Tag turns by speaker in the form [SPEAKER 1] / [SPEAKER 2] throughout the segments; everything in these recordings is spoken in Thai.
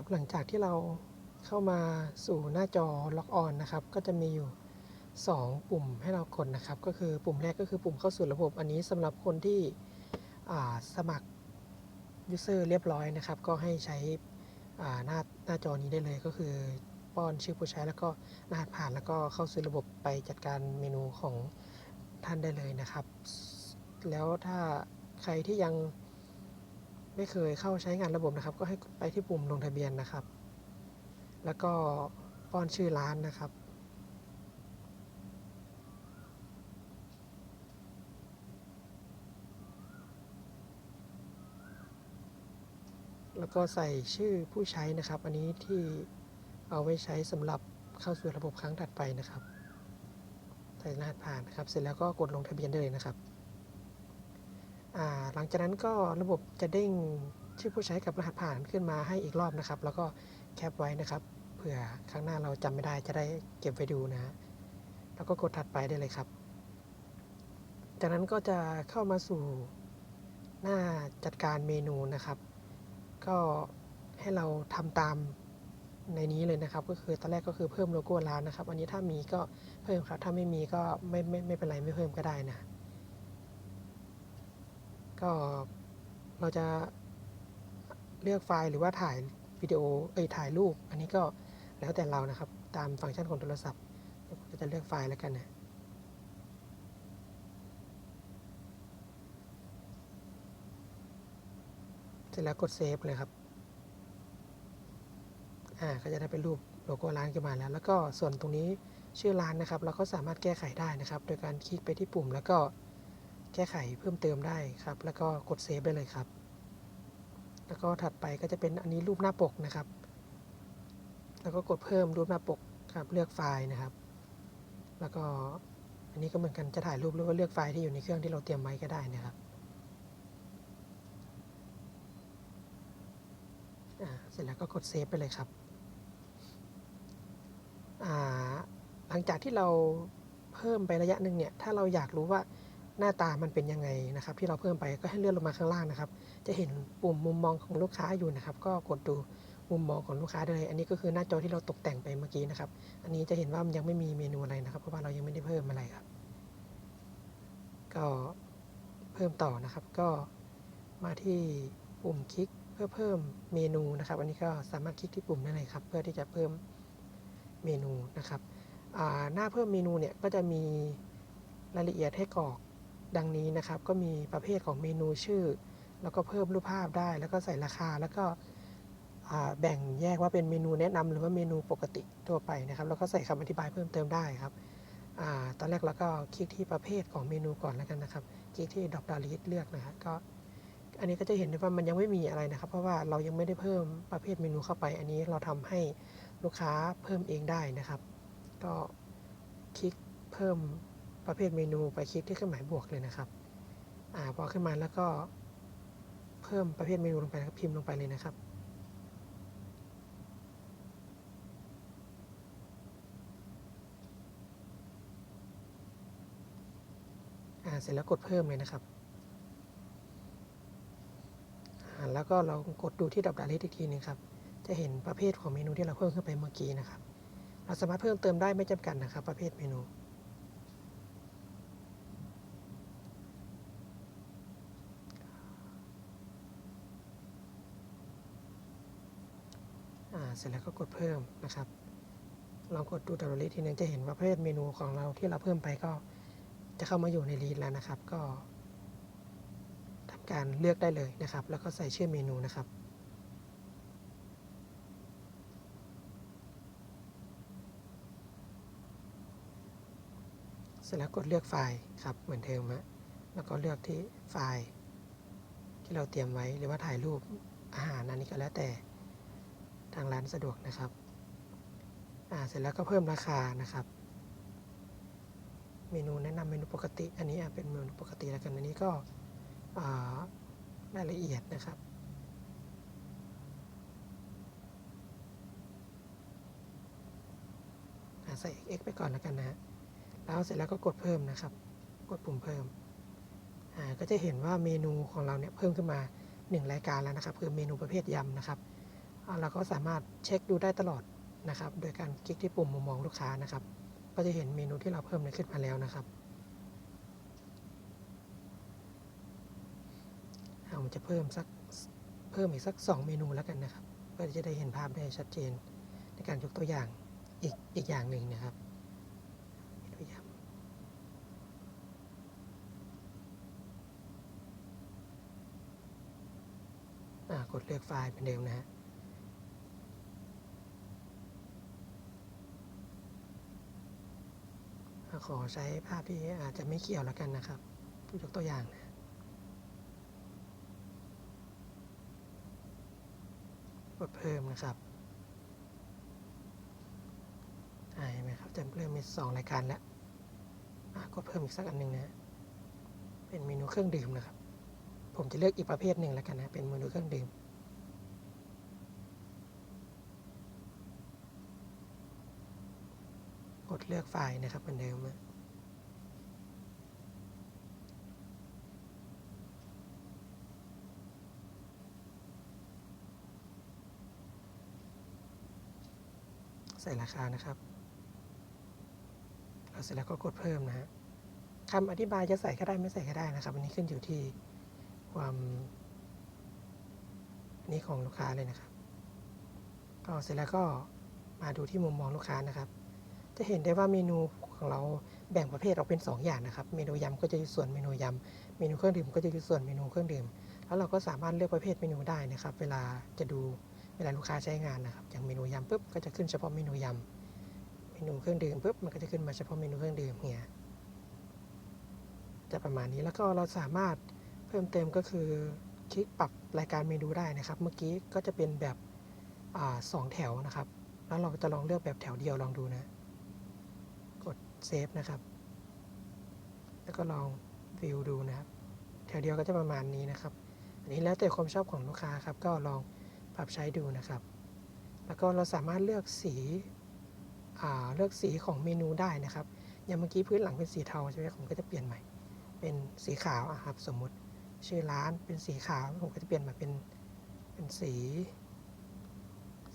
[SPEAKER 1] ครับ หลังจากที่เราเข้ามาสู่หน้าจอล็อกออนนะครับ ก็จะมีอยู่ 2 ปุ่มให้เรากดนะครับ ก็คือปุ่มแรกก็คือปุ่มเข้าสู่ระบบ อันนี้สำหรับคนที่สมัคร user เรียบร้อยนะครับ ก็ให้ใช้หน้าหน้าจอนี้ได้เลยก็คือป้อนชื่อผู้ใช้แล้วก็รหัสผ่านแล้วก็เข้าสู่ระบบไปจัดการเมนูของท่านได้เลยนะครับ แล้วถ้าใครที่ยัง ไม่เคยเข้าใช้งานระบบนะครับ ก็ให้ไปที่ปุ่มลงทะเบียนนะครับ แล้วก็ป้อนชื่อร้านนะครับแล้วก็ใส่ชื่อผู้ใช้นะครับ อันนี้ที่เอาไว้ใช้สำหรับเข้าสู่ระบบครั้งถัดไปนะครับ ใส่รหัสผ่านนะครับ เสร็จแล้วก็กดลงทะเบียนได้เลยนะครับ หลังจากนั้นก็ระบบจะเด้งชื่อผู้ใช้กับรหัสผ่านขึ้นมาให้อีกรอบนะครับ แล้วก็แคปไว้นะครับ เผื่อครั้งหน้าเราจำไม่ได้จะได้เก็บไว้ดูนะ แล้วก็กดถัดไปได้เลยครับ จากนั้นก็จะเข้ามาสู่หน้าจัดการเมนูนะครับ ก็ให้เราทำตามในนี้เลยนะครับ ก็คือตอนแรกก็คือเพิ่มโลโก้ร้านนะครับ อันนี้ถ้ามีก็เพิ่มครับ ถ้าไม่มีก็ไม่ไม่ไม่เป็นไรไม่เพิ่มก็ได้นะ ก็เราจะเลือกไฟล์หรือว่าถ่ายวิดีโอเอ้ยถ่ายรูป อันนี้ก็แล้วแต่เรานะครับ ตามฟังก์ชันของโทรศัพท์เดี๋ยวผมก็จะเลือกไฟล์แล้วกันนะเสร็จแล้วกดเซฟเลยครับ อ่า ก็จะได้เป็นรูปโลโก้ร้านขึ้นมาแล้ว แล้วก็ส่วนตรงนี้ชื่อร้านนะครับ เราก็สามารถแก้ไขได้นะครับ โดยการคลิกไปที่ปุ่มแล้วก็ ก้ไขเพิ่มเติมได้ครับ แล้วก็กดเซฟได้เลยครับ แล้วก็ถัดไปก็จะเป็นอันนี้รูปหน้าปกนะครับ แล้วก็กดเพิ่มรูปหน้าปกครับเลือกไฟล์นะครับ แล้วก็อันนี้ก็เหมือนกันจะถ่ายรูปหรือว่าเลือกไฟล์ที่อยู่ในเครื่องที่เราเตรียมไว้ก็ได้นะครับเสร็จแล้วก็กดเซฟไปเลยครับหลังจากที่เราเพิ่มไประยะหนึ่งเนี่ย ถ้าเราอยากรู้ว่า หน้าตามันเป็นยังไงนะครับ ที่เราเพิ่มไปก็ให้เลื่อนลงมาข้างล่างนะครับ จะเห็นปุ่มมุมมองของลูกค้าอยู่นะครับ ก็กดดูมุมมองของลูกค้าได้เลย อันนี้ก็คือหน้าจอที่เราตกแต่งไปเมื่อกี้นะครับ อันนี้จะเห็นว่ามันยังไม่มีเมนูอะไรนะครับ เพราะว่าเรายังไม่ได้เพิ่มอะไรครับ ก็เพิ่มต่อนะครับ ก็มาที่ปุ่มคลิกเพื่อเพิ่มเมนูนะครับ อันนี้ก็สามารถคลิกที่ปุ่มได้เลยครับ เพื่อที่จะเพิ่มเมนูนะครับอ่าหน้าเพิ่มเมนูเนี่ยก็จะมีรายละเอียดให้กรอก ดังนี้นะครับก็มีประเภทของเมนูชื่อ แล้วก็เพิ่มรูปภาพได้ แล้วก็ใส่ราคาแล้วก็แบ่งแยกว่าเป็นเมนูแนะนำหรือว่าเมนูปกติทั่วไปนะครับ แล้วก็ใส่คำอธิบายเพิ่มเติมได้ครับอตอนแรกเราก็คลิกที่ประเภทของเมนูก่อนแล้วกันนะครับ คลิกที่ดอกดาลิสเลือกนะครับก็อันนี้ก็จะเห็นได้ว่ามันยังไม่มีอะไรนะครับ เพราะว่าเรายังไม่ได้เพิ่มประเภทเมนูเข้าไป อันนี้เราทำให้ลูกค้าเพิ่มเองได้นะครับ ก็คลิกเพิ่ม ประเภทเมนูไปคลิกที่เครื่องหมายบวกเลยนะครับ อ่าพอขึ้นมาแล้วก็เพิ่มประเภทเมนูลงไปนะครับพิมพ์ลงไปเลยนะครับ อ่าเสร็จแล้วกดเพิ่มเลยนะครับอ่าแล้วก็เรากดดูที่ดอกดาลิสอีกทีหนึงครับ จะเห็นประเภทของเมนูที่เราเพิ่มขึ้นไปเมื่อกี้นะครับ เราสามารถเพิ่มเติมได้ไม่จำกัดนะครับ ประเภทเมนู เสร็จแล้วก็กดเพิ่มนะครับ ลองกดดูดาวลิสทีนึงจะเห็นว่าประเภทเมนูของเราที่เราเพิ่มไปก็จะเข้ามาอยู่ในลิสต์แล้วนะครับ ก็ทำการเลือกได้เลยนะครับ แล้วก็ใส่ชื่อเมนูนะครับเสร็จแล้วกดเลือกไฟล์ครับเหมือนเดิมฮะแล้วก็เลือกที่ไฟล์ที่เราเตรียมไว้หรือว่าถ่ายรูปอาหารอันนี้ก็แล้วแต่างร้านสะดวกนะครับอ่าเสร็จแล้วก็เพิ่มราคานะครับ เมนูแนะนำเมนูปกติ อันนี้เป็นเมนูปกติแล้วกันอันนี้ก็รายละเอียดนะครับ ใส่ x ไปก่อนแล้วกันนะฮะแล้วเสร็จแล้วก็กดเพิ่มนะครับ กดปุ่มเพิ่ม ก็จะเห็นว่าเมนูของเราเนี่ยเพิ่มขึ้นมา 1 รายการแล้วนะครับ คือเมนูประเภทยำนะครับ เราก็สามารถเช็คดูได้ตลอดนะครับ โดยการคลิกที่ปุ่มมุมมองลูกค้านะครับ ก็จะเห็นเมนูที่เราเพิ่มเนี่ยขึ้นมาแล้วนะครับเอามันจะเพิ่มสักเพิ่มอีกสัก 2 เมนูแล้วกันนะครับเพื่อจะได้เห็นภาพได้ชัดเจน ในการยกตัวอย่างอีกอีกอย่างหนึ่งนะครับอ่ากดเลือกไฟล์เป็นเดิมนะฮะ ขอใช้ภาพที่อาจจะไม่เกี่ยวแล้วกันนะครับยกตัวอย่างนะกดเพิ่มนะครับอ่าเห็นไหมครับจะเริ่มมีสองรายการแล้วกดเพิ่มอีกสักอันหนึ่งนะ เป็นเมนูเครื่องดื่มนะครับ ผมจะเลือกอีกประเภทหนึ่งแล้วกันนะ เป็นเมนูเครื่องดื่ม ดเลือกไฟล์นะครับเหมือนเดิมใส่ราคานะครับแล้วเสร็จแล้วก็กดเพิ่มนะฮะคำอธิบายจะใส่ก็ได้ไม่ใส่ก็ได้นะครับ อันนี้ขึ้นอยู่ที่ความนนี้ของลูกค้าเลยนะครับ ก็เสร็จแล้วก็มาดูที่มุมมองลูกค้านะครับ จะเห็นได้ว่าเมนูของเราแบ่งประเภทออกเป็น 2 อย่างนะครับ เมนูยำก็จะอยู่ส่วนเมนูยำ เมนูเครื่องดื่มก็จะอยู่ส่วนเมนูเครื่องดื่ม แล้วเราก็สามารถเลือกประเภทเมนูได้นะครับ เวลาจะดูเวลาลูกค้าใช้งานนะครับ อย่างเมนูยำปุ๊บก็จะขึ้นเฉพาะเมนูยำ เมนูเครื่องดื่มปุ๊บมันก็จะขึ้นมาเฉพาะเมนูเครื่องดื่มเนี่ยจะประมาณนี้ แล้วก็เราสามารถเพิ่มเติมก็คือคลิกปรับรายการเมนูได้นะครับ เมื่อกี้ก็จะเป็นแบบอสองแถวนะครับ แล้วเราจะลองเลือกแบบแถวเดียวลองดูนะ เซฟนะครับ แล้วก็ลองวิวดูนะครับ แถวเดียวก็จะประมาณนี้นะครับ อันนี้แล้วแต่ความชอบของลูกค้าครับ ก็ลองปรับใช้ดูนะครับ แล้วก็เราสามารถเลือกสีเลือกสีของเมนูได้นะครับ อย่างเมื่อกี้พื้นหลังเป็นสีเทาใช่ไหมผมก็จะเปลี่ยนใหม่ เป็นสีขาวอะครับ สมมุติชื่อร้านเป็นสีขาว ผมก็จะเปลี่ยนมาเป็นเป็นสี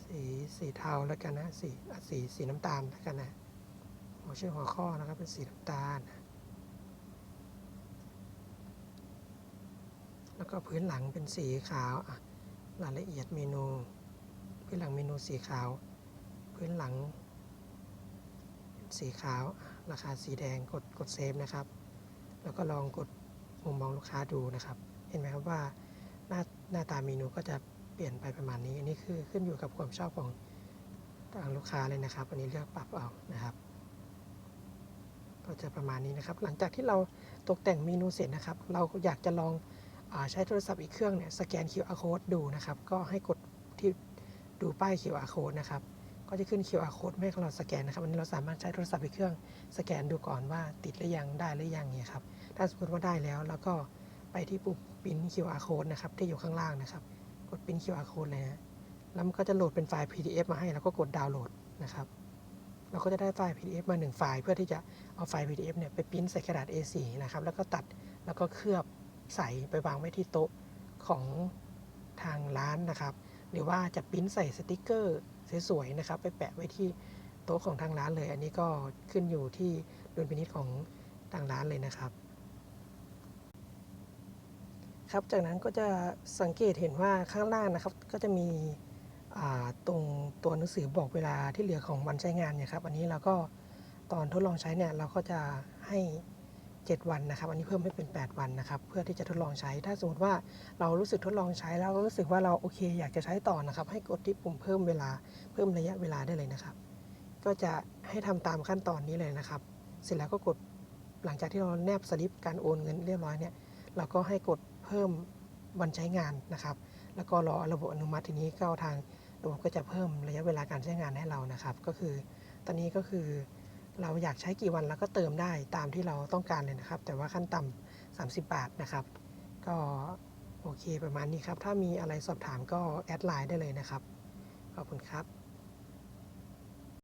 [SPEAKER 1] สีสีเทาแล้วกันนะ สีอะสีสีน้ำตาลแล้วกันนะ หัวชื่อหัวข้อนะครับเป็นสีน้ำตาล แล้วก็พื้นหลังเป็นสีขาวรายละเอียดเมนู พื้นหลังเมนูสีขาว พื้นหลัง สีขาว ราคาสีแดงกดกดเซฟนะครับ แล้วก็ลองกดมุมมองลูกค้าดูนะครับ เห็นไหมครับว่าหน้าหน้าตาเมนูก็จะเปลี่ยนไปประมาณนี้ อันนี้คือขึ้นอยู่กับความชอบของทางลูกค้าเลยนะครับ อันนี้เลือกปรับเอานะครับ ก็จะประมาณนี้นะครับ หลังจากที่เราตกแต่งเมนูเสร็จนะครับ เราอยากจะลองอใช้โทรศัพท์อีกเครื่องเนี่ยสแกน QR code ดูนะครับ ก็ให้กดที่ดูป้าย QR code นะครับ ก็จะขึ้น QR code ไม่ให้เราสแกนนะครับอันนี้เราสามารถใช้โทรศัพท์อีกเครื่องสแกนดูก่อนว่าติดหรือยังได้หรือยังเนี่ยครับ ถ้าสมมติว่าได้แล้วแล้วก็ไปที่ปุ่มปิ้น QR code นะครับที่อยู่ข้างล่างนะครับ กดปิ้น QR code เลยนะแล้วมันก็จะโหลดเป็นไฟล์ PDF มาให้แล้วก็กดดาวน์โหลดนะครับ เราก็จะได้ไฟล์ PDF มา 1 ไฟล์ เพื่อที่จะเอาไฟล์ PDF เนี่ยไปปริ้นใส่กระดาษ A4 นะครับ แล้วก็ตัดแล้วก็เคลือบใส่ไปวางไว้ที่โต๊ะของทางร้านนะครับ หรือว่าจะปริ้นใส่สติกเกอร์สวยๆนะครับ ไปแปะไว้ที่โต๊ะของทางร้านเลย อันนี้ก็ขึ้นอยู่ที่ดุลพินิจของทางร้านเลยนะครับ ครับ จากนั้นก็จะสังเกตเห็นว่าข้างล่างนะครับ ก็จะมี ตรงตัวหนังสือบอกเวลาที่เหลือของวันใช้งานเนี่ยครับ อันนี้เราก็ตอนทดลองใช้เนี่ยเราก็จะให้ 7 วันนะครับ อันนี้เพิ่มให้เป็น 8 วันนะครับ เพื่อที่จะทดลองใช้ ถ้าสมมติว่าเรารู้สึกทดลองใช้แล้วรู้สึกว่าเราโอเค อยากจะใช้ต่อนะครับ ให้กดที่ปุ่มเพิ่มเวลาเพิ่มระยะเวลาได้เลยนะครับ ก็จะให้ทำตามขั้นตอนนี้เลยนะครับ เสร็จแล้วก็กดหลังจากที่เราแนบสลิปการโอนเงินเรียบร้อยเนี่ย เราก็ให้กดเพิ่มวันใช้งานนะครับ แล้วก็รอระบบอนุมัติทีนี้ก็ทาง ระบบก็จะเพิ่มระยะเวลาการใช้งานให้เรานะครับ ก็คือตอนนี้ก็คือเราอยากใช้กี่วันเราก็เติมได้ตามที่เราต้องการเลยนะครับ แต่ว่าขั้นต่ำ30 บาทนะครับ ก็โอเคประมาณนี้ครับ ถ้ามีอะไรสอบถามก็แอดไลน์ได้เลยนะครับ ขอบคุณครับ